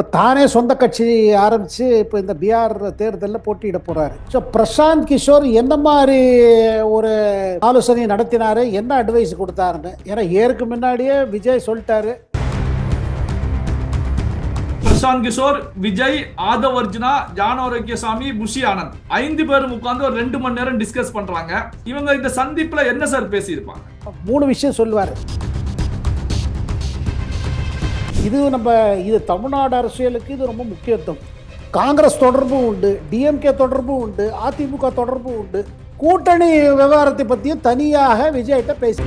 இப்போ தானே சொந்த கட்சி ஆரம்பித்து இப்போ இந்த பிஆர் தேர்தலில் போட்டியிட போகிறாரு ஸோ பிரசாந்த் கிஷோர் என்ன மாதிரி ஒரு ஆலோசனை நடத்தினாரு? என்ன அட்வைஸ் கொடுத்தாருன்னு? ஏன்னா ஏற்கு முன்னாடியே விஜய் சொல்லிட்டாரு. பிரசாந்த் கிஷோர் விஜய் ஆதவ் அர்ஜுனா ஜான் ஆரோக்கியசாமி புஷி ஆனந்த். ஐந்து பேரும் உட்கார்ந்து ஒரு ரெண்டு மணி நேரம் டிஸ்கஸ் பண்றாங்க. இவங்க இந்த சந்திப்புல என்ன சார் பேசியிருப்பாங்க? மூணு விஷயம் சொல்லுவார். இது நம்ம இது தமிழ்நாடு அரசியலுக்கு இது ரொம்ப முக்கியத்துவம். காங்கிரஸ் தொடர்பும் உண்டு டிஎம்கே தொடர்பும் உண்டு அதிமுக தொடர்பும் உண்டு. கூட்டணி விவகாரத்தை பற்றியும் தனியாக விஜய்கிட்ட பேசி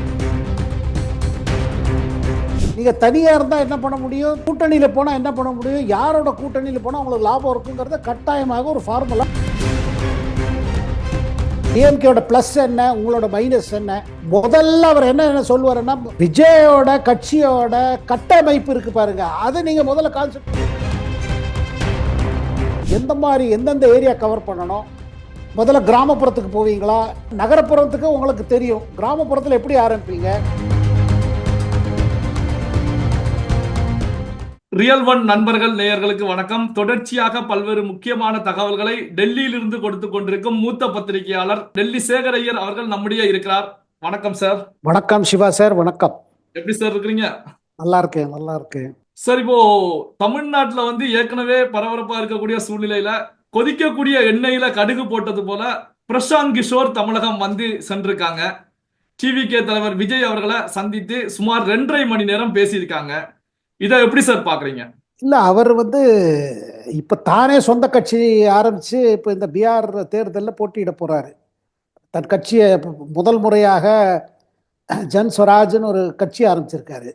நீங்கள் தனியாக இருந்தால் என்ன பண்ண முடியும்? கூட்டணியில் போனால் என்ன பண்ண முடியும்? யாரோட கூட்டணியில் போனால் உங்களுக்கு லாபம் இருக்குங்கிறத கட்டாயமாக ஒரு ஃபார்முலா டிஎம்கேயோட ப்ளஸ் என்ன உங்களோட மைனஸ் என்ன? முதல்ல அவர் என்ன என்ன சொல்லுவாருன்னா விஜயோட கட்சியோட கட்டமைப்பு இருக்கு பாருங்க. அதை நீங்க முதல்ல கான்செப்ட் எந்த மாதிரி எந்தெந்த ஏரியா கவர் பண்ணணும்? முதல்ல கிராமப்புறத்துக்கு போவீங்களா? நகரப்புறத்துக்கு உங்களுக்கு தெரியும். கிராமப்புறத்தில் எப்படி ஆரம்பிப்பீங்க? ரியல் ஒன் நண்பர்கள் நேயர்களுக்கு வணக்கம். தொடர்ச்சியாக பல்வேறு முக்கியமான தகவல்களை டெல்லியிலிருந்து கொடுத்து கொண்டிருக்கும் மூத்த பத்திரிகையாளர் டெல்லி சேகர் ஐயர் அவர்கள் நம்முடைய இருக்கிறார். வணக்கம் சார். வணக்கம் சிவா சார். வணக்கம். எப்படி சார் இருக்கிறீங்க? நல்லா இருக்கேன் நல்லா இருக்கேன். சார் இப்போ தமிழ்நாட்டுல வந்து ஏற்கனவே பரபரப்பா இருக்கக்கூடிய சூழ்நிலையில கொதிக்கக்கூடிய எண்ணெயில கடுகு போட்டது போல பிரசாந்த் கிஷோர் தமிழகம் வந்து சென்றிருக்காங்க. டிவிகே தலைவர் விஜய் அவர்களை சந்தித்து சுமார் ரெண்டரை மணி நேரம் பேசியிருக்காங்க. இதை எப்படி சார் பாக்குறீங்க? இல்லை அவர் வந்து இப்போ தானே சொந்த கட்சி ஆரம்பித்து இப்போ இந்த பிஆர் தேர்தலில் போட்டியிட போறாரு. தன் கட்சியை முதல் முறையாக ஜன் ஸ்வராஜ்னு ஒரு கட்சி ஆரம்பிச்சிருக்காரு.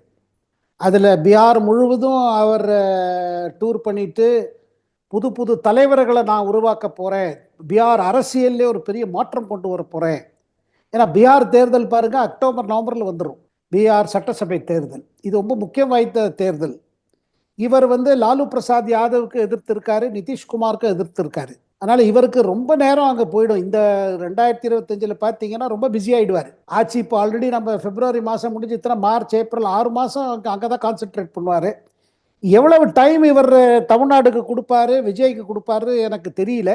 அதில் பிஆர் முழுவதும் அவர் டூர் பண்ணிட்டு புது புது தலைவர்களை நான் உருவாக்க போகிறேன் பிஆர் அரசியல்லே ஒரு பெரிய மாற்றம் கொண்டு வர போகிறேன் ஏன்னா பிஆர் தேர்தல் பாருங்கள் அக்டோபர் நவம்பரில் வந்துடும் பிஆர் சட்டசபை தேர்தல். இது ரொம்ப முக்கியம் வாய்ந்த தேர்தல். இவர் வந்து லாலு பிரசாத் யாதவுக்கு எதிர்த்திருக்காரு நிதிஷ்குமாருக்கு எதிர்த்திருக்காரு. அதனால இவருக்கு ரொம்ப நேரம் அங்கே போயிடும். இந்த ரெண்டாயிரத்தி இருபத்தஞ்சில் பார்த்தீங்கன்னா ரொம்ப பிஸி ஆகிடுவார் ஆட்சி இப்போ ஆல்ரெடி நம்ம பிப்ரவரி மாதம் முடிஞ்சு இத்தனை மார்ச் ஏப்ரல் ஆறு மாதம் அங்கே அங்கே தான் கான்சென்ட்ரேட் பண்ணுவார். எவ்வளவு டைம் இவர் தமிழ்நாடுக்கு கொடுப்பாரு விஜய்க்கு கொடுப்பாரு எனக்கு தெரியல.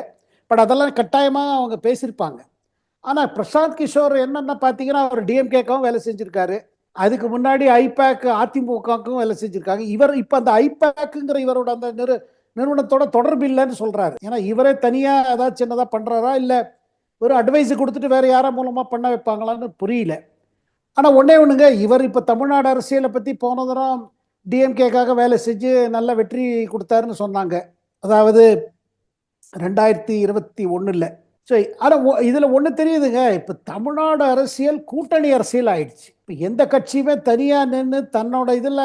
பட் அதெல்லாம் கட்டாயமாக அவங்க பேசியிருப்பாங்க. ஆனால் பிரசாந்த் கிஷோர் என்னென்ன பார்த்தீங்கன்னா அவர் டிஎம்கேக்காகவும் வேலை செஞ்சுருக்காரு. அதுக்கு முன்னாடி ஐபேக் அதிமுகவுக்கும் வேலை செஞ்சுருக்காங்க. இவர் இப்போ அந்த ஐபேக்குங்கிற இவரோட அந்த நிறு நிறுவனத்தோட தொடர்பு இல்லைன்னு சொல்கிறாரு ஏன்னா இவரே தனியாக ஏதாவது சின்னதாக பண்ணுறாரா இல்லை ஒரு அட்வைஸ் கொடுத்துட்டு வேறு யாரா மூலமாக பண்ண வைப்பாங்களான்னு புரியல. ஆனால் ஒன்றே ஒன்றுங்க இவர் இப்போ தமிழ்நாடு அரசியலை பற்றி போன தரம் டிஎம்கேக்காக வேலை செஞ்சு நல்ல வெற்றி கொடுத்தாருன்னு சொன்னாங்க. அதாவது ரெண்டாயிரத்தி இருபத்தி ஒன்றில் ஸோ ஆனால் இதில் ஒன்று தெரியுதுங்க. இப்போ தமிழ்நாடு அரசியல் கூட்டணி அரசியல் ஆயிடுச்சு. இப்போ எந்த கட்சியுமே தனியாக நின்று தன்னோட இதில்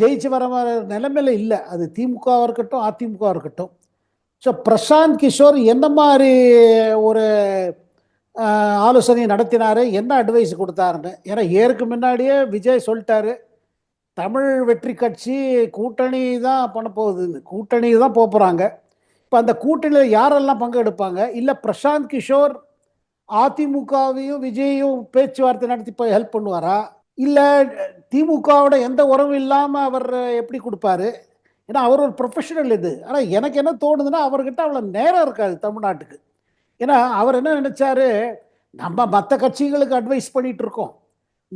ஜெயிச்சு வர நிலைமையில இல்லை. அது திமுகவாக இருக்கட்டும் அதிமுகவாக இருக்கட்டும். ஸோ பிரசாந்த் கிஷோர் என்ன மாதிரி ஒரு ஆலோசனை நடத்தினாரு? என்ன அட்வைஸ் கொடுத்தாருன்னு? ஏன்னா ஏற்கு முன்னாடியே விஜய் சொல்லிட்டாரு. தமிழ் வெற்றி கட்சி கூட்டணி தான் பண்ண போகுதுன்னு கூட்டணி தான் போகிறாங்க இப்போ அந்த கூட்டணியில் யாரெல்லாம் பங்கெடுப்பாங்க? இல்லை பிரசாந்த் கிஷோர் அதிமுகவையும் விஜயையும் பேச்சுவார்த்தை நடத்தி போய் ஹெல்ப் பண்ணுவாரா? இல்லை திமுகவோட எந்த உறவும் இல்லாமல் அவர் எப்படி கொடுப்பாரு? ஏன்னா அவர் ஒரு ப்ரொஃபஷனல் இது. ஆனால் எனக்கு என்ன தோணுதுன்னா அவர்கிட்ட அவ்வளோ நேரம் இருக்காது தமிழ்நாட்டுக்கு. ஏன்னா அவர் என்ன நினச்சாரு? நம்ம மற்ற கட்சிகளுக்கு அட்வைஸ் பண்ணிட்டு இருக்கோம்.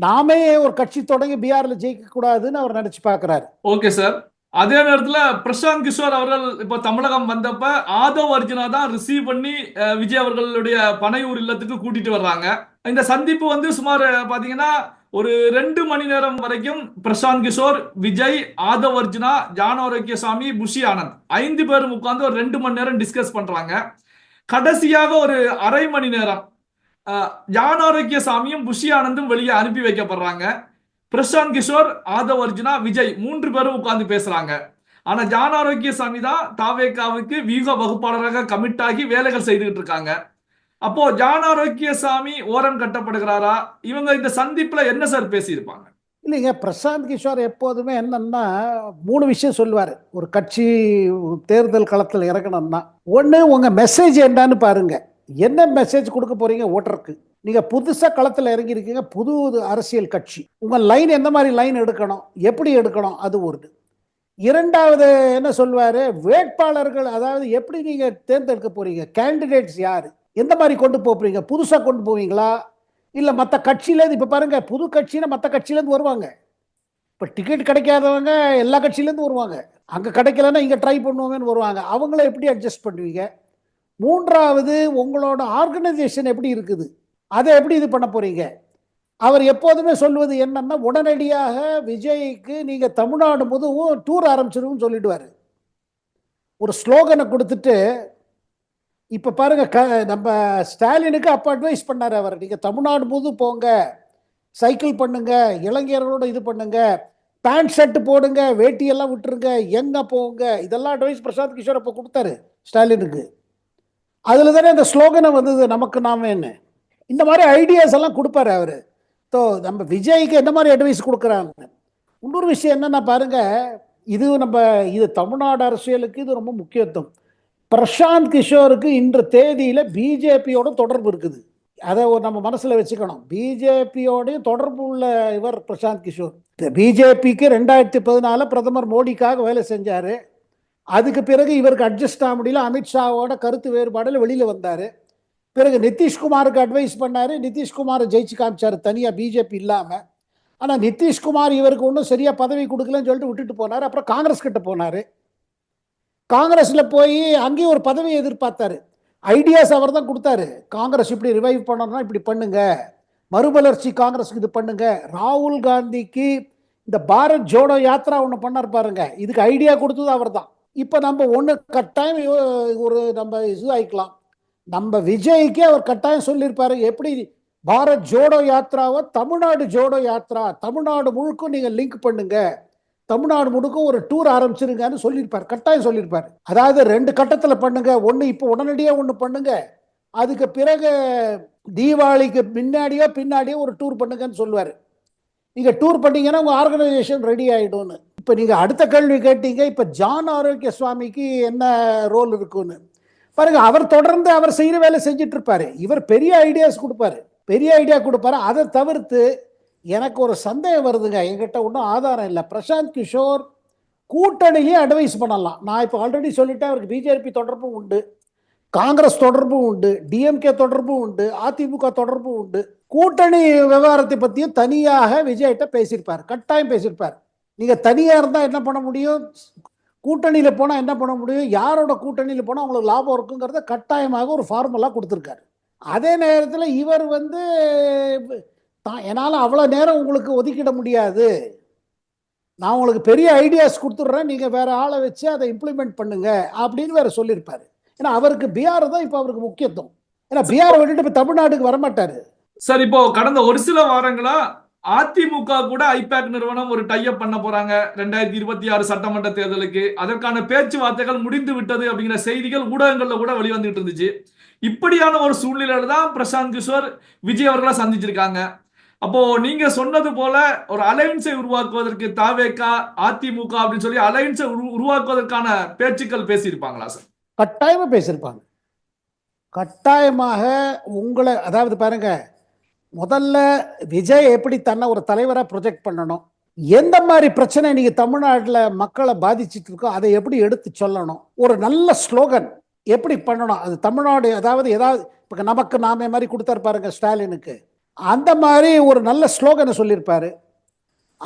நாமே ஒரு கட்சி தொடங்கி பீகார்ல ஜெயிக்க கூடாதுன்னு அவர் நினைச்சு பார்க்குறாரு. ஓகே சார் அதே நேரத்துல பிரசாந்த் கிஷோர் அவர்கள் இப்ப தமிழகம் வந்தப்ப ஆதவ் அர்ஜுனா தான் ரிசீவ் பண்ணி விஜய் அவர்களுடைய பனையூர் இல்லத்துக்கு கூட்டிட்டு வர்றாங்க. இந்த சந்திப்பு வந்து சுமார் பாத்தீங்கன்னா ஒரு ரெண்டு மணி நேரம் வரைக்கும் பிரசாந்த் கிஷோர் விஜய் ஆதவ் அர்ஜுனா ஜான் ஆரோக்கியசாமி புஷி ஆனந்த் ஐந்து பேரும் உட்கார்ந்து ஒரு ரெண்டு மணி நேரம் டிஸ்கஸ் பண்றாங்க. கடைசியாக ஒரு அரை மணி நேரம் அஹ், சாமியும் புஷி ஆனந்தும் வெளியே அனுப்பி வைக்கப்படுறாங்க. பிரசாந்த் கிஷோர் ஆதவ் அர்ஜுனா விஜய் மூன்று பேரும் உட்கார்ந்து பேசுறாங்க. ஆனா ஜானாரோக்கிய சாமி தான் தாவேக்காவுக்கு வியூக வகுப்பாளராக கமிட் ஆகி வேலைகள் செய்துகிட்டு இருக்காங்க. அப்போ ஜான ஆரோக்கிய சாமி ஓரம் கட்டப்படுகிறாரா? இவங்க இந்த சந்திப்புல என்ன சார் பேசியிருப்பாங்க? இல்லைங்க பிரசாந்த் கிஷோர் எப்போதுமே என்னன்னா மூணு விஷயம் சொல்லுவார். ஒரு கட்சி தேர்தல் களத்தில் இறங்கணும்னா. ஒன்று உங்கள் மெசேஜ் என்னன்னு பாருங்க. என்ன மெசேஜ் கொடுக்க போறீங்க ஓட்டருக்கு? நீங்கள் புதுசாக களத்தில் இறங்கியிருக்கீங்க புது அரசியல் கட்சி. உங்கள் லைன் எந்த மாதிரி லைன் எடுக்கணும் எப்படி எடுக்கணும் அது ஒரு இரண்டாவது என்ன சொல்வாரு? வேட்பாளர்கள் அதாவது எப்படி நீங்க தேர்ந்தெடுக்க போறீங்க? கேண்டிடேட்ஸ் யாரு? எந்த மாதிரி கொண்டு போறீங்க? புதுசா கொண்டு போவீங்களா? இல்ல மற்ற கட்சியிலேருந்து இப்ப பாருங்க புது கட்சியில மற்ற கட்சியிலேருந்து வருவாங்க. இப்ப டிக்கெட் கிடைக்காதவங்க எல்லா கட்சியிலேருந்து வருவாங்க. அங்க கிடைக்கலன்னா இங்க ட்ரை பண்ணுவாங்கன்னு வருவாங்க. அவங்கள எப்படி அட்ஜஸ்ட் பண்ணுவீங்க? மூன்றாவது உங்களோட ஆர்கனைசேஷன் எப்படி இருக்குது? அதை எப்படி இது பண்ண போறீங்க? அவர் எப்போதுமே சொல்வது என்னன்னா உடனடியாக விஜய்க்கு நீங்க தமிழ்நாடு முதுவும் டூர் ஆரம்பிச்சிருன்னு சொல்லிடுவாரு. ஒரு ஸ்லோகனை கொடுத்துட்டு இப்ப பாருங்க க நம்ம ஸ்டாலினுக்கு அப்போ அட்வைஸ் பண்ணார் அவர். நீங்கள் தமிழ்நாடு போது போங்க சைக்கிள் பண்ணுங்க இளைஞர்களோட இது பண்ணுங்க பேண்ட் ஷர்ட் போடுங்க வேட்டியெல்லாம் விட்டுருங்க எங்கே போங்க இதெல்லாம் அட்வைஸ் பிரசாத் கிஷோர் அப்போ கொடுத்தாரு ஸ்டாலினுக்கு. அதில் தானே அந்த ஸ்லோகனை வந்தது நமக்கு நாம என்ன இந்த மாதிரி ஐடியாஸ் எல்லாம் கொடுப்பாரு அவர். ஸோ நம்ம விஜய்க்கு என்ன மாதிரி அட்வைஸ் கொடுக்குறாங்க இன்னொரு விஷயம் என்னென்ன பாருங்க இது நம்ம இது தமிழ்நாடு அரசியலுக்கு இது ரொம்ப முக்கியத்துவம். பிரசாந்த் கிஷோருக்கு இன்று தேதியில் பிஜேபியோட தொடர்பு இருக்குது. அதை ஒரு நம்ம மனசில் வச்சுக்கணும். பிஜேபியோடய தொடர்பு உள்ள இவர் பிரசாந்த் கிஷோர். பிஜேபிக்கு ரெண்டாயிரத்தி பதினால பிரதமர் மோடிக்காக வேலை செஞ்சார். அதுக்கு பிறகு இவருக்கு அட்ஜஸ்ட் ஆக முடியல. அமித்ஷாவோட கருத்து வேறுபாடில் வெளியில் வந்தார். பிறகு நிதிஷ்குமாருக்கு அட்வைஸ் பண்ணார். நிதிஷ்குமாரை ஜெயிச்சு காமிச்சார். தனியாக பிஜேபி இல்லாமல் ஆனால் நிதிஷ்குமார் இவருக்கு ஒன்றும் சரியாக பதவி கொடுக்கலன்னு சொல்லிட்டு விட்டுட்டு போனாரு. அப்புறம் காங்கிரஸ் கிட்ட போனாரு. காங்கிரஸில் போய் அங்கேயும் ஒரு பதவியை எதிர்பார்த்தாரு. ஐடியாஸ் அவர் தான் கொடுத்தாரு. காங்கிரஸ் இப்படி ரிவைவ் பண்ணணும்னா இப்படி பண்ணுங்க. மறுமலர்ச்சி காங்கிரஸ்க்கு இது பண்ணுங்க. ராகுல் காந்திக்கு இந்த பாரத் ஜோடோ யாத்ரா ஒன்று பண்ணார் பாருங்க. இதுக்கு ஐடியா கொடுத்தது அவர் தான் இப்போ நம்ம ஒன்று கட்டாயம் ஒரு நம்ம இது ஆயிக்கலாம். நம்ம விஜய்க்கு அவர் கட்டாயம் சொல்லியிருப்பாரு எப்படி பாரத் ஜோடோ யாத்ராவை தமிழ்நாடு ஜோடோ யாத்ரா தமிழ்நாடு முழுக்கும் நீங்க லிங்க் பண்ணுங்க தமிழ்நாடு முழுக்கும் ஒரு டூர் ஆரம்பிச்சிருங்கன்னு சொல்லியிருப்பார் கட்டாயம் சொல்லியிருப்பார். அதாவது ரெண்டு கட்டத்தில் பண்ணுங்க ஒன்று இப்போ உடனடியாக ஒன்று பண்ணுங்க அதுக்கு பிறகு தீபாவளிக்கு முன்னாடியோ பின்னாடியோ ஒரு டூர் பண்ணுங்கன்னு சொல்லுவார். நீங்கள் டூர் பண்ணீங்கன்னா உங்கள் ஆர்கனைசேஷன் ரெடி ஆகிடும்னு இப்போ நீங்கள் அடுத்த கேள்வி கேட்டீங்க இப்போ ஜான் ஆரோக்கிய சுவாமிக்கு என்ன ரோல் இருக்குன்னு பாருங்க அவர் தொடர்ந்து அவர் செய்கிற வேலை செஞ்சுட்டு இருப்பாரு இவர் பெரிய ஐடியாஸ் கொடுப்பாரு. பெரிய ஐடியா கொடுப்பாரு. அதை தவிர்த்து எனக்கு ஒரு சந்தேகம் வருதுங்க. என்கிட்ட ஒன்றும் ஆதாரம் இல்லை. பிரசாந்த் கிஷோர் கூட்டணியே அட்வைஸ் பண்ணலாம். நான் இப்போ ஆல்ரெடி சொல்லிட்டேன் அவருக்கு பிஜேபி தொடர்பும் உண்டு. காங்கிரஸ் தொடர்பும் உண்டு. டிஎம்கே தொடர்பும் உண்டு. அதிமுக தொடர்பும் உண்டு. கூட்டணி விவகாரத்தை பற்றியும் தனியாக விஜய்கிட்ட பேசியிருப்பார். கட்டாயம் பேசியிருப்பார். நீங்கள் தனியாக இருந்தால் என்ன பண்ண முடியும்? கூட்டணியில் போனால் என்ன பண்ண முடியும்? யாரோட கூட்டணியில் போனால் அவங்களுக்கு லாபம் இருக்குங்கிறத கட்டாயமாக ஒரு ஃபார்முலா கொடுத்துருக்காரு. அதே நேரத்தில் இவர் வந்து தான் என்னால் அவ்வளோ நேரம் உங்களுக்கு ஒதுக்கிட முடியாது. நான் உங்களுக்கு பெரிய ஐடியாஸ் கொடுத்துட்றேன். நீங்கள் வேறு ஆளை வச்சு அதை இம்ப்ளிமெண்ட் பண்ணுங்க அப்படின்னு வேறு சொல்லியிருப்பார். ஏன்னா அவருக்கு பிஆர் தான் இப்போ அவருக்கு முக்கியத்துவம். ஏன்னா பிஆர் விட்டுட்டு இப்போ தமிழ்நாட்டுக்கு வரமாட்டார். சார் இப்போ கடந்த ஒரு சில வாரங்களா அதிமுக கூட ஐபேக் நிறுவனம் ஒரு டைப் பண்ண போறாங்க. ரெண்டாயிரத்தி இருபத்தி ஆறு சட்டமன்ற தேர்தலுக்கு. அதற்கான பேச்சுவார்த்தைகள் முடிந்து விட்டது அப்படிங்கிற செய்திகள் ஊடகங்கள்ல கூட வெளிவந்துட்டு இருந்துச்சு. இப்படியான ஒரு சூழ்நிலையில தான் பிரசாந்த் கிஷோர் விஜய் அவர்களை சந்திச்சிருக்காங்க. அப்போ நீங்க சொன்னது போல ஒரு அலையன்ஸை உருவாக்குவதற்கு தாவேகா அதிமுக அப்படின்னு சொல்லி அலையன்ஸை உருவாக்குவதற்கான பேச்சுக்கள் பேசியிருப்பாங்களா சார்? கட்டாயமாக பேசியிருப்பாங்க. கட்டாயமாக உங்களை அதாவது பாருங்க முதல்ல விஜய் எப்படி தன்னை ஒரு தலைவராக ப்ரொஜெக்ட் பண்ணணும்? எந்த மாதிரி பிரச்சனை நீங்க தமிழ்நாட்டில் மக்களை பாதிச்சிட்டு இருக்கோ அதை எப்படி எடுத்து சொல்லணும்? ஒரு நல்ல ஸ்லோகன் எப்படி பண்ணணும்? அது தமிழ்நாடு அதாவது ஏதாவது இப்போ நமக்கு நாமே மாதிரி கொடுத்தாரு பாருங்க ஸ்டாலினுக்கு. அந்த மாதிரி ஒரு நல்ல ஸ்லோகனை சொல்லியிருப்பாரு.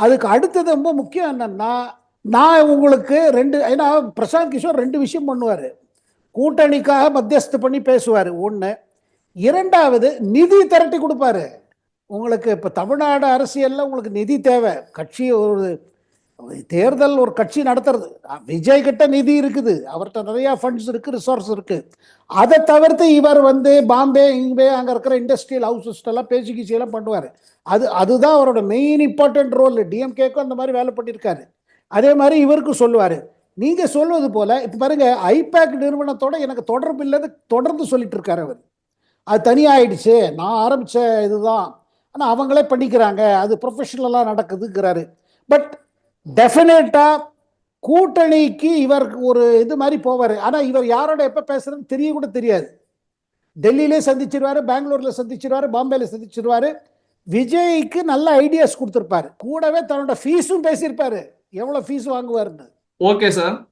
அதுக்கு அடுத்தது ரொம்ப முக்கியம் என்னன்னா நான் உங்களுக்கு ரெண்டு ஏன்னா பிரசாந்த் கிஷோர் ரெண்டு விஷயம் பண்ணுவார். கூட்டணிக்காக மத்தியஸ்து பண்ணி பேசுவார். ஒன்று இரண்டாவது நிதி திரட்டி கொடுப்பாரு. உங்களுக்கு இப்போ தமிழ்நாடு அரசியலில் உங்களுக்கு நிதி தேவை. கட்சி ஒரு தேர்தல் ஒரு கட்சி நடத்துறது. விஜய் கிட்ட நிதி இருக்குது. அவர்கிட்ட நிறைய ஃபண்ட்ஸ் இருக்கு ரிசோர்ஸ் இருக்கு. அதை தவிர்த்து இவர் வந்து பாம்பே இங்கே அங்கே இருக்கிற இண்டஸ்ட்ரியல் ஹவுசஸ் எல்லாம் பேசி எல்லாம் பண்ணுவார். அது அதுதான் அவரோட மெயின் இம்பார்ட்டன்ட் ரோல் டிஎம்கேக்கும் அந்த மாதிரி வேலை பண்ணியிருக்காரு அதே மாதிரி இவருக்கும் சொல்லுவார். நீங்கள் சொல்வது போல இப்போ பாருங்க ஐபேக் நிறுவனத்தோட எனக்கு தொடர்பு இல்லாத தொடர்ந்து சொல்லிட்டு இருக்காரு அவர். அது தனியாயிடுச்சு. நான் ஆரம்பிச்ச இதுதான். ஆனால் அவங்களே பண்ணிக்கிறாங்க. அது ப்ரொஃபஷனலாக நடக்குதுங்கிறாரு. பட் டெஃபினட்டா கூட்டணிக்கு இவருக்கு ஒரு இது மாதிரி போவார். ஆனால் இவர் யாரோட எப்போ பேசுகிறதுன்னு தெரிய கூட தெரியாது. டெல்லியிலே சந்திச்சிருவாரு பெங்களூரில் சந்திச்சிருவாரு பாம்பேல சந்திச்சிருவாரு. விஜய்க்கு நல்ல ஐடியாஸ் கொடுத்துருப்பாரு. கூடவே தன்னோட ஃபீஸும் பேசியிருப்பாரு. எவ்வளோ ஃபீஸ் வாங்குவாருன்னு. ஓகே சார்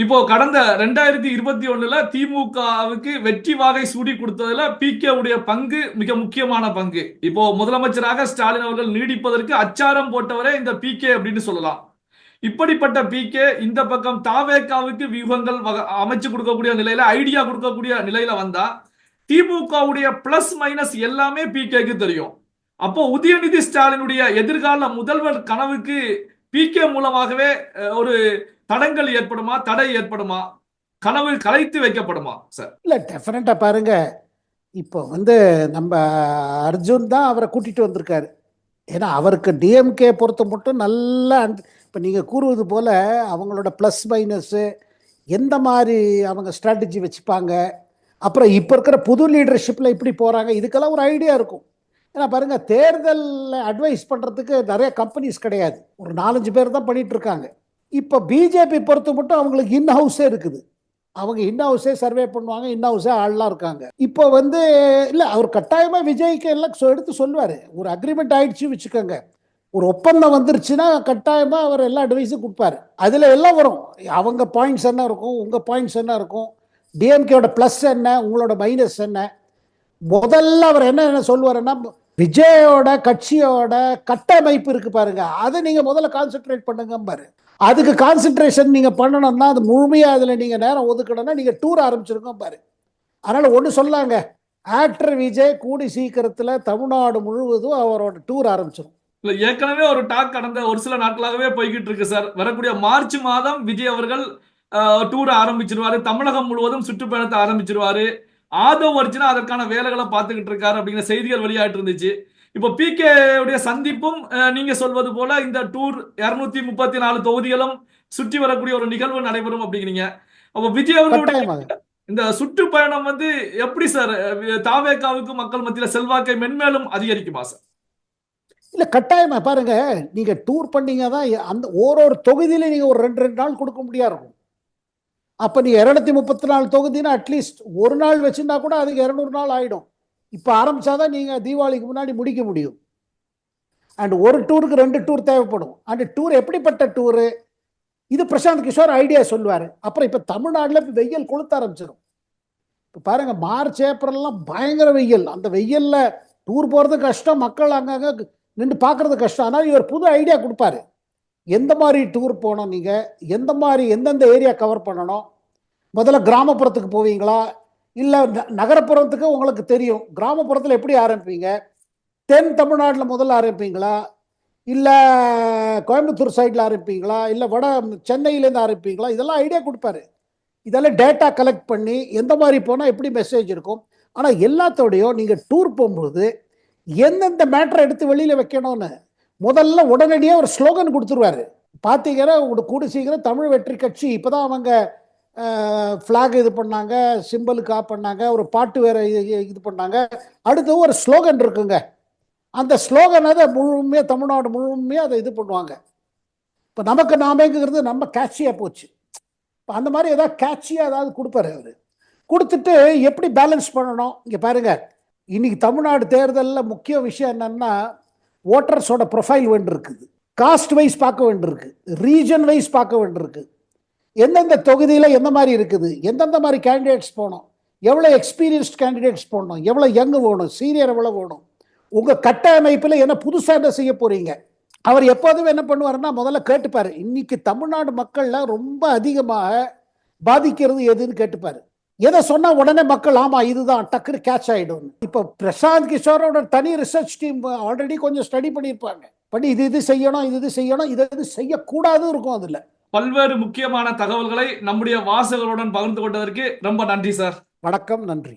இப்போ கடந்த ரெண்டாயிரத்தி இருபத்தி ஒண்ணுல திமுகவுக்கு வெற்றி வாகை சூடி கொடுத்ததுல பிகே உடைய பங்கு மிக முக்கியமான பங்கு. இப்போ முதலமைச்சராக ஸ்டாலின் அவர்கள் நீடிப்பதற்கு அச்சாரம் போட்டவரே இந்த பிகே அப்படின்னு சொல்லலாம். இப்படிப்பட்ட பிகே இந்த பக்கம் தாவேக்காவுக்கு வியூகங்கள் வக- அமைச்சு கொடுக்கக்கூடிய நிலையில ஐடியா கொடுக்கக்கூடிய நிலையில வந்தா திமுகவுடைய பிளஸ் மைனஸ் எல்லாமே பிகேக்கு தெரியும். அப்போ உதயநிதி ஸ்டாலினுடைய எதிர்கால முதல்வர் கனவுக்கு பிகே மூலமாகவே ஒரு தடங்கள் ஏற்படுமா தடை ஏற்படுமா கனவு கலைத்து வைக்கப்படுமா சார் இல்லை டெஃபினட்டா பாருங்க. இப்போ வந்து நம்ம அர்ஜுன் தான் அவரை கூட்டிட்டு வந்திருக்காரு. ஏன்னா அவருக்கு டிஎம்கே பொறுத்த மட்டும் நல்லா இப்போ நீங்கள் கூறுவது போல் அவங்களோட ப்ளஸ் மைனஸ்ஸு எந்த மாதிரி அவங்க ஸ்ட்ராட்டஜி வச்சுப்பாங்க அப்புறம் இப்போ இருக்கிற புது லீடர்ஷிப்பில் இப்படி போகிறாங்க இதுக்கெல்லாம் ஒரு ஐடியா இருக்கும். ஏன்னா பாருங்கள் தேர்தலில் அட்வைஸ் பண்ணுறதுக்கு நிறைய கம்பெனிஸ் கிடையாது. ஒரு நாலஞ்சு பேர் தான் பண்ணிட்டு இருக்காங்க. இப்போ பிஜேபி பொறுத்து மட்டும் அவங்களுக்கு இன் ஹவுஸே இருக்குது. அவங்க இன் ஹவுஸே சர்வே பண்ணுவாங்க இன் ஹவுஸே ஆள்லாம் இருக்காங்க. இப்போ வந்து இல்லை அவர் கட்டாயமாக விஜய்க்கு எல்லாம் சொ- எடுத்து சொல்லுவார். ஒரு அக்ரிமெண்ட் ஆயிடுச்சு வச்சுக்கோங்க. ஒரு ஒப்பந்தம் வந்துருச்சுன்னா கட்டாயமாக அவர் எல்லா அட்வைஸும் கொடுப்பாரு. அதில் எல்லாம் வரும். அவங்க பாயிண்ட்ஸ் என்ன இருக்கும் உங்கள் பாயிண்ட்ஸ் என்ன இருக்கும் டிஎம்கேயோட ப்ளஸ் என்ன உங்களோட மைனஸ் என்ன? முதல்ல அவர் என்ன என்ன சொல்லுவாருன்னா விஜயோட கட்சியோட கட்டமைப்பு இருக்கு பாருங்க. அதை நீங்க முதல்ல கான்சென்ட்ரேட் பண்ணுங்க பாரு அதுக்கு கான்சென்ட்ரேஷன் நீங்க பண்ணணும்னா அது முழுமையா அதுல நீங்க நேரம் ஒதுக்கணும்னா நீங்க டூர் ஆரம்பிச்சிருக்கோம் பாரு அதனால ஒன்று சொல்லாங்க. ஆக்டர் விஜய் கூடி சீக்கிரத்துல தமிழ்நாடு முழுவதும் அவரோட டூர் ஆரம்பிச்சிடும் இல்ல ஏற்கனவே ஒரு டாக் கடந்த ஒரு சில நாட்களாகவே போய்கிட்டு இருக்கு சார் வரக்கூடிய மார்ச் மாதம் விஜய் அவர்கள் டூர் ஆரம்பிச்சிருவாரு. தமிழகம் முழுவதும் சுற்றுப்பயணத்தை ஆரம்பிச்சிருவாரு. ஆதவ் அர்ஜுனா அதற்கான வேலைகளை பார்த்துக்கிட்டு இருக்காரு அப்படிங்கிற செய்திகள் வெளியாயிட்டு இருந்துச்சு. இப்போ பிகே உடைய சந்திப்பும் நீங்க சொல்வது போல இந்த டூர் இருநூத்தி முப்பத்தி நாலு தொகுதிகளும் சுற்றி வரக்கூடிய ஒரு நிகழ்வு நடைபெறும் அப்படிங்கிறீங்க. அப்போ விஜய் அவர்களுடைய இந்த சுற்றுப்பயணம் வந்து எப்படி சார்? அஹ், தாவேகாவுக்கு மக்கள் மத்தியில செல்வாக்கை மென்மேலும் அதிகரிக்குமா சார்? இல்ல கட்டாயமா. பாருங்க நீங்க டூர் பண்ணீங்க தான் அந்த ஒரு தொகுதியில நீங்க ஒரு ரெண்டு ரெண்டு நாள் கொடுக்க முடியா இருக்கும் அப்போ நீ இரநூத்தி முப்பத்தி நாலு தொகுதினா அட்லீஸ்ட் ஒரு நாள் வச்சிருந்தா கூட அதுக்கு இரநூறு நாள் ஆகிடும் இப்போ ஆரம்பித்தாதான் நீங்கள் தீபாவளிக்கு முன்னாடி முடிக்க முடியும். அண்ட் ஒரு டூருக்கு ரெண்டு டூர் தேவைப்படும். அந்த டூர் எப்படிப்பட்ட டூரு இது பிரசாந்த் கிஷோர் ஐடியா சொல்லுவார். அப்புறம் இப்போ தமிழ்நாட்டில் இப்போ வெயில் கொளுத்த ஆரம்பிச்சிடும் இப்போ பாருங்கள் மார்ச் ஏப்ரல்லாம் பயங்கர வெயில். அந்த வெயிலில் டூர் போகிறது கஷ்டம். மக்கள் அங்கங்கே நின்று பார்க்கறது கஷ்டம். ஆனால் இவர் புது ஐடியா கொடுப்பாரு. எந்த மாதிரி டூர் போகணும் நீங்கள் எந்த மாதிரி எந்தெந்த ஏரியா கவர் பண்ணணும்? முதல்ல கிராமப்புறத்துக்கு போவீங்களா? இல்லை நகரப்புறத்துக்கு உங்களுக்கு தெரியும். கிராமப்புறத்தில் எப்படி ஆரம்பிப்பீங்க? தென் தமிழ்நாட்டில் முதல்ல ஆரம்பிப்பீங்களா? இல்லை கோயம்புத்தூர் சைடில் ஆரம்பிப்பீங்களா? இல்லை வட சென்னையிலேருந்து ஆரம்பிப்பீங்களா? இதெல்லாம் ஐடியா கொடுப்பாரு. இதெல்லாம் டேட்டா கலெக்ட் பண்ணி எந்த மாதிரி போனால் எப்படி மெசேஜ் இருக்கும்? ஆனால் எல்லாத்தோடையும் நீங்கள் டூர் போகும்போது எந்தெந்த மேட்டரை எடுத்து வெளியில் வைக்கணும்னு முதல்ல உடனடியாக ஒரு ஸ்லோகன் கொடுத்துருவாரு. பார்த்தீங்கன்னா ஒரு கூடி சீக்கிரம் தமிழ் வெற்றி கட்சி. இப்போதான் அவங்க ஃப்ளாக் இது பண்ணாங்க சிம்பிளுக்கு ஆஃப் பண்ணாங்க ஒரு பாட்டு வேற இது- பண்ணாங்க. அடுத்து ஒரு ஸ்லோகன் இருக்குங்க. அந்த ஸ்லோகனை அதை முழுமையாக தமிழ்நாடு முழுமையாக அதை இது பண்ணுவாங்க. இப்போ நமக்கு நாமேங்கிறது நம்ம கேட்சியாக போச்சு. இப்போ அந்த மாதிரி ஏதாவது கேட்சியாக ஏதாவது கொடுப்பாரு அவர். கொடுத்துட்டு எப்படி பேலன்ஸ் பண்ணணும்? இங்கே பாருங்க. இன்னைக்கு தமிழ்நாடு தேர்தலில் முக்கிய விஷயம் என்னன்னா ஓட்டர்ஸோட ப்ரொஃபைல் வேண்டியிருக்குது காஸ்ட் வைஸ் பார்க்க வேண்டியிருக்கு. ரீஜன் வைஸ் பார்க்க வேண்டியிருக்கு. எந்தெந்த தொகுதியில் எந்த மாதிரி இருக்குது? எந்தெந்த மாதிரி கேண்டிடேட்ஸ் போகணும்? எவ்வளோ எக்ஸ்பீரியன்ஸ்ட் கேண்டிடேட்ஸ் போடணும்? எவ்வளோ யங் வேணும்? சீனியர் எவ்வளோ வேணும்? உங்கள் கட்டமைப்பில் என்ன புதுசாக என்ன செய்ய போகிறீங்க அவர் எப்போதும் என்ன பண்ணுவாருன்னா முதல்ல கேட்டுப்பார். இன்னைக்கு தமிழ்நாடு மக்களில் ரொம்ப அதிகமாக பாதிக்கிறது எதுன்னு கேட்டுப்பார். எதை சொன்னா உடனே மக்கள் ஆமா இதுதான் டக்குனு கேட்ச் ஆயிடும். இப்போ பிரசாந்த் கிஷோரோட தனி ரிசர்ச் டீம் ஆல்ரெடி கொஞ்சம் ஸ்டடி பண்ணியிருப்பாங்க. பண்ணி இது இது செய்யணும் இது இது செய்யணும் இது இது செய்யக்கூடாது இருக்கும் அதுல. பல்வேறு முக்கியமான தகவல்களை நம்முடைய வாசகர்களுடன் பகிர்ந்து கொண்டதற்கு ரொம்ப நன்றி சார். வணக்கம் நன்றி.